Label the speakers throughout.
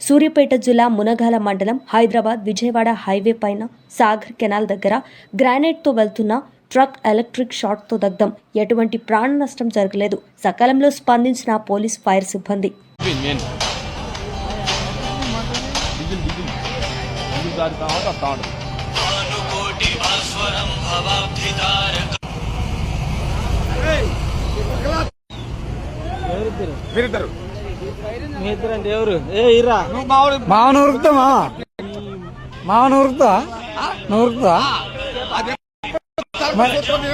Speaker 1: సూర్యాపేట జిల్లా మునగాల మండలం హైదరాబాద్ విజయవాడ హైవే పైన సాగర్ కెనాల్ దగ్గర గ్రానైట్తో వెళ్తున్న ట్రక్ ఎలక్ట్రిక్ షార్ట్తో దగ్ధం. ఎటువంటి ప్రాణ నష్టం జరగలేదు. సకాలంలో స్పందించిన పోలీస్ ఫైర్ సిబ్బంది.
Speaker 2: డీజిల్ డీజిల్ డీజిల్ దారి కావాలి వస్తా ఉంటుంది మీరిద్దరు.
Speaker 3: మీ ఇద్దరండి ఎవరు? ఏ ఇరా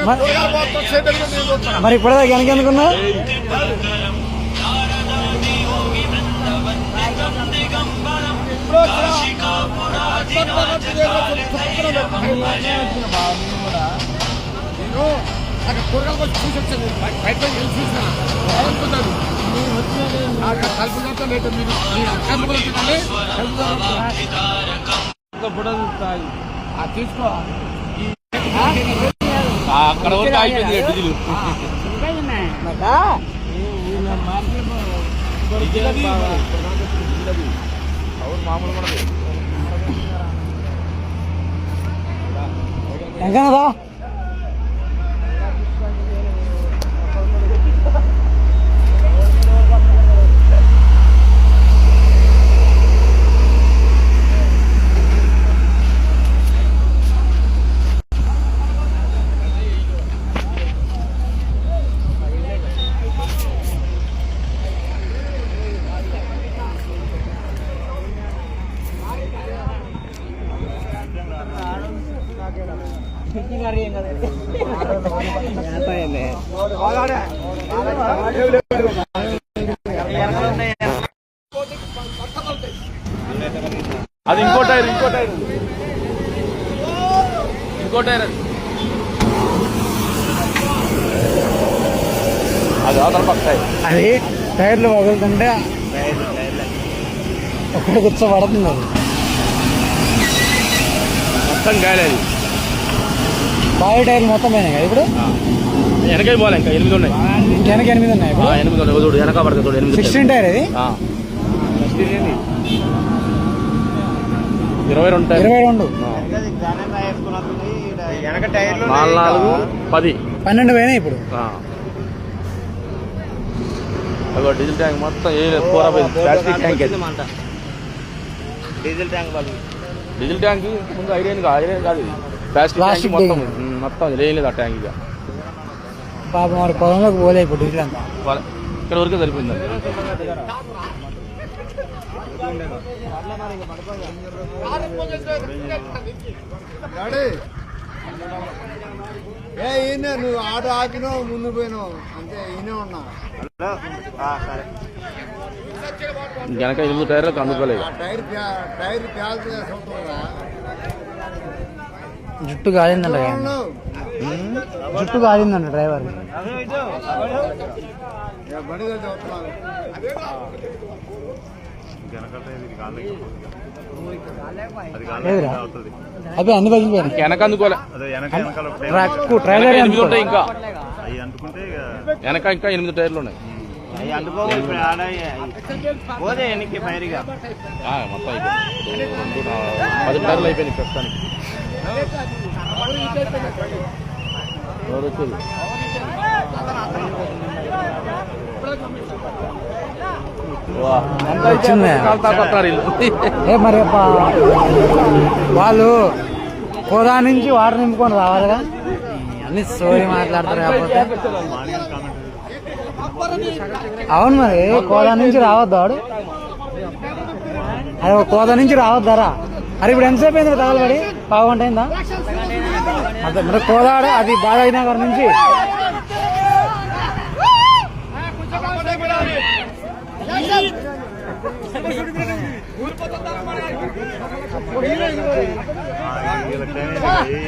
Speaker 3: మరి
Speaker 2: నేను అక్కడ కూరగాయలు వచ్చి చూసి వచ్చాను బయట వెళ్ళి చూసిన బాగుంటున్నాను నాకు కలుపు దాకా లేదు మీరు మీరు కలుపు తినాలి కలుపు తీసుకో అక్కడ వరకు అయిపోయింది డీజిల్ అవును మామూలు కూడా
Speaker 3: ఎంకనదా
Speaker 2: అది ఇంకో టైర్ ఇంకో టైర్ ఇంకో టైర్ అది అది అవతల పక్క టైర్
Speaker 3: అది టైర్లు వదులుతుంటే ఒక్కడ కూర్చోబడుతుంది అది
Speaker 2: మొత్తం గాలి అది
Speaker 3: బావి టైర్లు మొత్తం పోయినాయి కదా ఇప్పుడు
Speaker 2: వెనకే పోలే ఇంకా ఎనిమిది ఉన్నాయి.
Speaker 3: వెనక ఎనిమిది ఉన్నాయి ఇప్పుడు?
Speaker 2: ఎనిమిది ఉన్నాయి. చూడు వెనక పడుతుంది చూడు ఎనిమిది
Speaker 3: సిక్స్టీన్ టైర్ ఇది
Speaker 2: ఆ. ఇరవై రెండు టైర్.
Speaker 3: ఇరవై రెండు.
Speaker 2: నాలుగు నాలుగు పది.
Speaker 3: పన్నెండు పోయినాయి ఇప్పుడు?
Speaker 2: డీజిల్ ట్యాంక్ మొత్తం ఏ కూర ప్లాస్టిక్ ట్యాంక్ అది.
Speaker 4: డీజిల్ ట్యాంక్
Speaker 2: డీజిల్ ట్యాంక్ ముందు ఐరన్ కాదు ఐరన్ కాదు ఇది. ప్లాస్టిక్ మొత్తం మొత్తం లేదు ఆ ట్యాంక్ ఇక.
Speaker 3: పాపం మరి పొలంలోకి పోలే ఇప్పుడు
Speaker 2: వాళ్ళ- ఇక్కడ వరకే సరిపోయింది.
Speaker 5: ఏ ఈయన నువ్వు ఆటో ఆపినావు ముందు పోయినావు. అంతే ఈయనే ఉన్నా.
Speaker 4: హలో. ఆ, సరే.
Speaker 2: వెనక ఎనిమిది టైర్లకు అందుకోలేదు.
Speaker 5: టైర్ టైర్ ప్యాల్స్
Speaker 3: జుట్టు కాలిందంట. జుట్టు కాలిందంట డ్రైవర్. అవి అన్ని పగిలిపోయినాయి
Speaker 2: వెనక అందుకోలే.
Speaker 3: ట్రక్
Speaker 2: ఉంటాయి ఇంకా. వెనక ఇంకా ఎనిమిది టైర్లు ఉన్నాయి.
Speaker 4: పోతే ఎన్నికి
Speaker 2: మొత్తం అయిపోయింది. పది టైర్లు ప్రస్తుతానికి. ఎవరు వచ్చేది. వీళ్ళు.
Speaker 3: మరి కోదా నుంచి వాటర్ నింపుకొని రావాలిగా? అన్ని సోరి మాట్లాడతారు కాకపోతే. అవును మరి కోదా నుంచి రావద్దు వాడు అరే కోదా నుంచి రావద్దారా అరే ఇప్పుడు ఎంతసేపు అయింది తగలబడి పావు గంట అయిందా? అదే మరి కోదాడు అది బాగా నగర్ నుంచి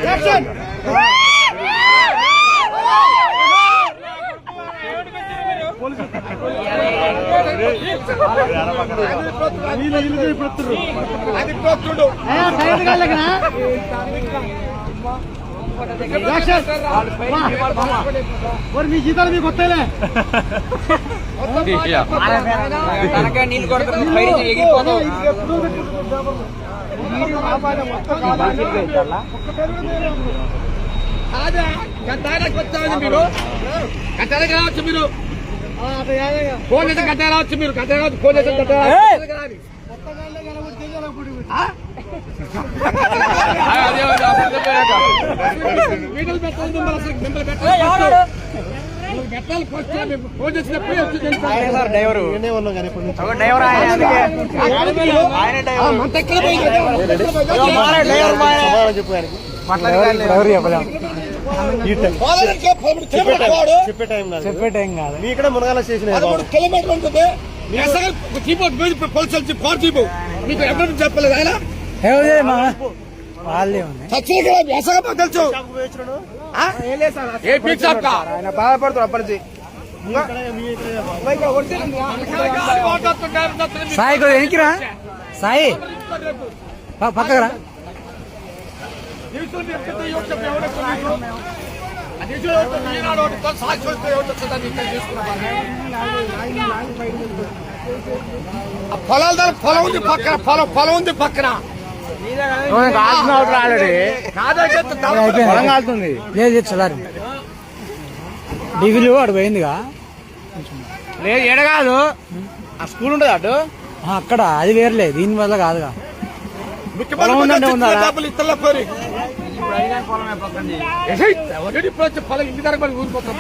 Speaker 5: యాక్షన్ మరి
Speaker 3: మీ జీతాలు మీకు వస్తాయిలే
Speaker 6: అదే గంటానికి వచ్చారు మీరు గంటానికి రావచ్చు మీరు ఫోన్ చేస్తే గంట రావచ్చు మీరు గంట రావచ్చు ఫోన్ అదే, అదే. వీడియోలు పెట్టాలి మిమ్మల్ని పెట్టాలి ఫోన్ చేసినప్పుడు వచ్చి. ఆ, మంత ఎక్కడ
Speaker 3: చెప్పే టైం. కాదు.
Speaker 5: ఉంటుంది.
Speaker 6: మీ మీరు పోలీసు వచ్చి ఫోన్ చీపు మీకు ఎవరు చెప్పలేదు ఆయన?
Speaker 3: ఏమో మా? వాళ్ళే ఉంది.
Speaker 5: సచ్చిగా ఎసగా మాకు తెలుసు.
Speaker 6: ఆ? ఏ పీక్
Speaker 3: పక్కకురా
Speaker 6: పొలాల దగ్గర పొలం ఉంది పక్కన పొలం పొలం ఉంది పక్కన
Speaker 3: లేదు డిగ్రీలు అటు పోయిందిగా
Speaker 6: లేదు ఎడ కాదు ఆ స్కూల్ ఉండదు అటు
Speaker 3: అక్కడ అది వేర్లే దీని వల్ల కాదుగా?
Speaker 6: డబ్బులు ఒకటి ఇప్పుడు వచ్చి పొలం ఇంటి దగ్గర ఊరిపోతాం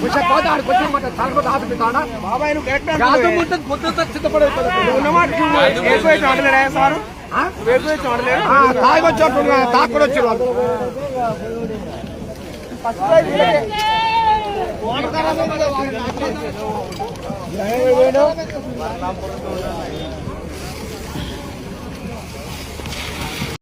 Speaker 6: కొంచెం పోతే ఆడికి వచ్చి మాట తలపోతే ఆపి పెడతాడా
Speaker 5: బాబాయ్
Speaker 6: ఉంటుంది పొద్దుతో సిద్ధపడవుతుంది తాగి వచ్చి తాకు కూడా వచ్చి వాళ్ళు
Speaker 5: వాటర్